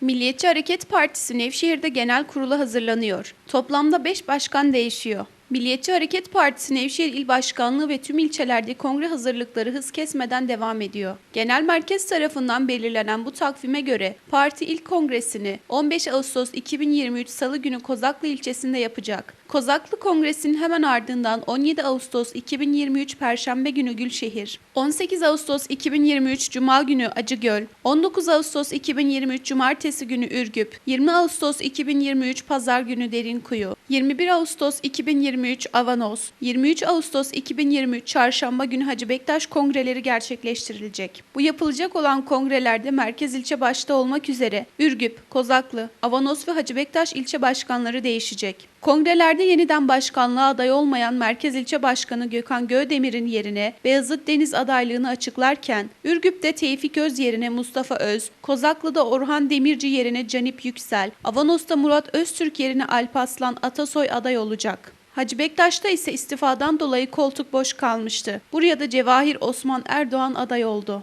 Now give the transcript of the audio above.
Milliyetçi Hareket Partisi Nevşehir'de genel kurula hazırlanıyor. Toplamda 5 başkan değişiyor. Milliyetçi Hareket Partisi Nevşehir İl Başkanlığı ve tüm ilçelerde kongre hazırlıkları hız kesmeden devam ediyor. Genel merkez tarafından belirlenen bu takvime göre parti ilk kongresini 15 Ağustos 2023 Salı günü Kozaklı ilçesinde yapacak. Kozaklı Kongresi'nin hemen ardından 17 Ağustos 2023 Perşembe günü Gülşehir, 18 Ağustos 2023 Cuma günü Acıgöl, 19 Ağustos 2023 Cumartesi günü Ürgüp, 20 Ağustos 2023 Pazar günü Derinkuyu, 21 Ağustos 2023 Avanos, 23 Ağustos 2023 Çarşamba günü Hacı Bektaş kongreleri gerçekleştirilecek. Bu yapılacak olan kongrelerde merkez ilçe başta olmak üzere Ürgüp, Kozaklı, Avanos ve Hacı Bektaş ilçe başkanları değişecek. Kongrelerde yeniden başkanlığa aday olmayan Merkez İlçe Başkanı Gökhan Göğdemir'in yerine Beyazıt Deniz adaylığını açıklarken, Ürgüp'te Tevfik Öz yerine Mustafa Öz, Kozaklı'da Orhan Demirci yerine Canip Yüksel, Avanos'ta Murat Öztürk yerine Alp Aslan Atasoy aday olacak. Hacı Bektaş'ta ise istifadan dolayı koltuk boş kalmıştı. Buraya da Cevahir Osman Erdoğan aday oldu.